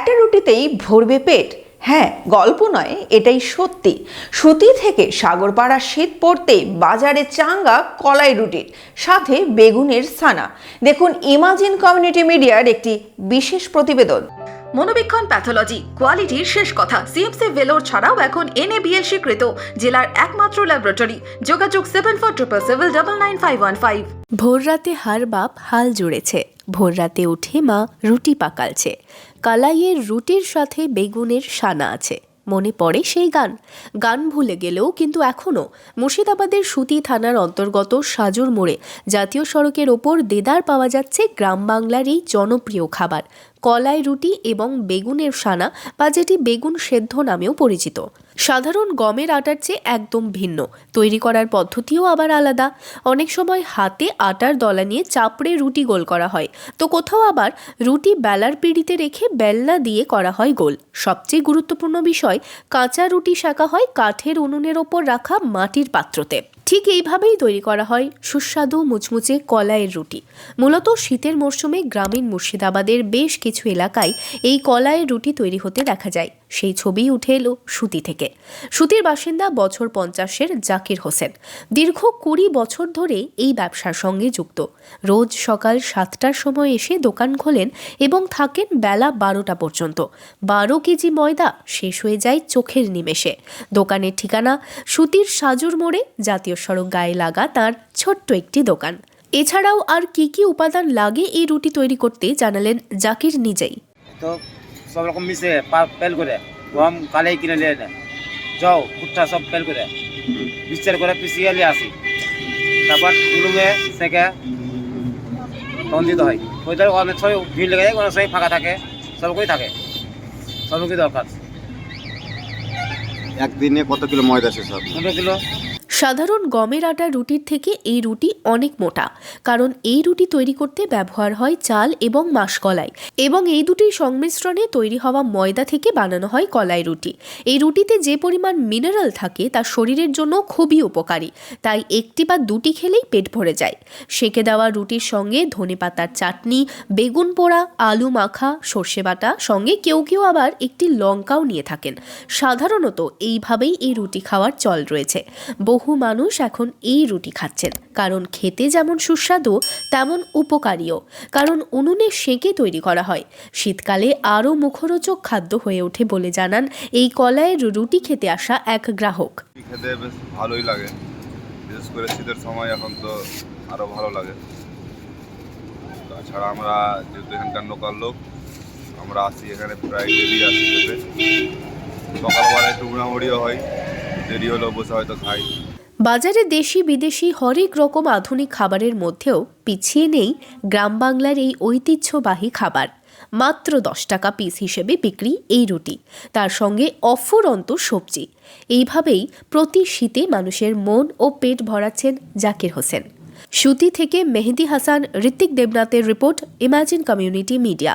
একটা রুটিতেই ভরবে পেট। হ্যাঁ গল্প নয়, এটাই সত্যি। সুতি থেকে সাগরপাড়া শীত পড়তে বাজারে চাঙ্গা কলাই রুটির, সাথে বেগুনের সানা দেখুন ইমাজিন কমিউনিটি মিডিয়ার একটি বিশেষ প্রতিবেদন। মনোবীক্ষণ প্যাথোলজি কোয়ালিটির শেষ কথা। সিএমসি ভেলোর ছাড়াও এখন এনএবিএল স্বীকৃত জেলার একমাত্র ল্যাবরেটরি যোগাযোগ seven four triple seven double nine five one five ভোররাতে হার বাপ হাল জুড়েছে। ভোররাতে উঠে মা রুটি পাকালছে। কালাইয়ের রুটির সাথে বেগুনের সানা আছে। মনে পড়ে সেই গান। গান ভুলে গেলেও কিন্তু এখনও মুর্শিদাবাদের সুতি থানার অন্তর্গত সাজুর মোড়ে জাতীয় সড়কের ওপর দেদার পাওয়া যাচ্ছে গ্রাম বাংলার এই জনপ্রিয় খাবার। কলাই রুটি এবং বেগুনের সানা বা যেটি বেগুন সেদ্ধ নামেও পরিচিত। সাধারণ গমের আটার চেয়ে একদম ভিন্ন। তৈরি করার পদ্ধতিও আবার আলাদা। অনেক সময় হাতে আটার দলা নিয়ে চাপড়ে রুটি গোল করা হয়। তো কোথাও আবার রুটি বেলার পিঁড়িতে রেখে বেলনা দিয়ে করা হয় গোল। সবচেয়ে গুরুত্বপূর্ণ বিষয়, কাঁচা রুটি শাকা হয় কাঠের উনুনের ওপর রাখা মাটির পাত্রতে। ঠিক এইভাবেই তৈরি করা হয় সুস্বাদু মুচমুচে কলাইয়ের রুটি। মূলত শীতের মরশুমে গ্রামীণ মুর্শিদাবাদের বেশ কিছু এলাকায় এই কলাইয়ের রুটি তৈরি হতে দেখা যায়। সেই ছবি উঠে এলো সুতি থেকে। সুতির বাসিন্দা বছর পঞ্চাশের জাকির হোসেন। দীর্ঘ কুড়ি বছর ধরে এই ব্যবসার সঙ্গে যুক্ত। রোজ সকাল সাতটার সময় এসে দোকান খোলেন এবং থাকেন বেলা বারোটা পর্যন্ত। বারো কেজি ময়দা শেষ হয়ে যায় চোখের নিমেষে। দোকানের ঠিকানা সুতির সাজুর মোড়ে জাতীয় সড়ক গায়ে লাগা তার ছোট্ট একটি দোকান। এছাড়াও আর কি কি উপাদান লাগে এই রুটি তৈরি করতে জানালেন জাকির নিজেই। তো সব রকম মিশে পেল করে গম কালেই কিনে নিয়ে এনে। যাও ভুট্টা সব পেল করে। মিক্সচার করে পিছিয়ে নিয়ে আসি। তারপর রুমে সেকে তখন দিতে হয়। ওইটা অনেক সময় ভিড় লেগে যায় অনেক সময় ফাঁকা থাকে সবগুলোই থাকে। সবগুলোই দরকার। একদিনে কত কিলো ময়দা শেষ হবে? পনেরো কিলো? সাধারণ গমের আটা রুটির থেকে এই রুটি অনেক মোটা, কারণ এই রুটি তৈরি করতে ব্যবহার হয় চাল এবং মাসকলাই এবং এই দুটির সংমিশ্রণে তৈরি হওয়া ময়দা থেকে বানানো হয় কলাই রুটি। এই রুটিতে যে পরিমাণ মিনারেল থাকে তা শরীরের জন্য খুবই উপকারী, তাই একটি বা দুটি খেলেই পেট ভরে যায়। সেকে দেওয়া রুটির সঙ্গে ধনেপাতার চাটনি, বেগুন পোড়া, আলু মাখা, সর্ষে বাটা সঙ্গে কেউ কেউ আবার একটি লঙ্কাও নিয়ে থাকেন। সাধারণত এইভাবেই এই রুটি খাওয়ার চল রয়েছে। বহু মানুষ এখন এই রুটি খাচ্ছেন। কারণ খেতে যেমন সুস্বাদু, তেমন উপকারীও। কারণ উনুনে সেঁকে তৈরি করা হয়। শীতকালে আরও মুখরোচক খাদ্য হয়ে ওঠে বলে জানান এই কলাইয়ের রুটি খেতে আসা এক গ্রাহক। খেতে বেশ ভালোই লাগে। বিশেষ করে শীতের সময় এখন তো আরও ভালো লাগে। তাছাড়া আমরা যেহেতু এখানকার লোকাল লোক, আমরা আসি এখানে প্রায় ডেলি আসি খেতে। সকালবেলা একটু উড়াউড়িও হয়। দেরি হলেও বসে হয়তো খাই। বাজারে দেশি বিদেশি হরেক রকম আধুনিক খাবারের মধ্যেও পিছিয়ে নেই গ্রাম বাংলার এই ঐতিহ্যবাহী খাবার। মাত্র দশ টাকা পিস হিসেবে বিক্রি এই রুটি, তার সঙ্গে অফুরন্ত সবজি। এইভাবেই প্রতি শীতে মানুষের মন ও পেট ভরাচ্ছেন জাকির হোসেন। সুতি থেকে মেহেদি হাসান ঋত্বিক দেবনাথের রিপোর্ট, ইমাজিন কমিউনিটি মিডিয়া।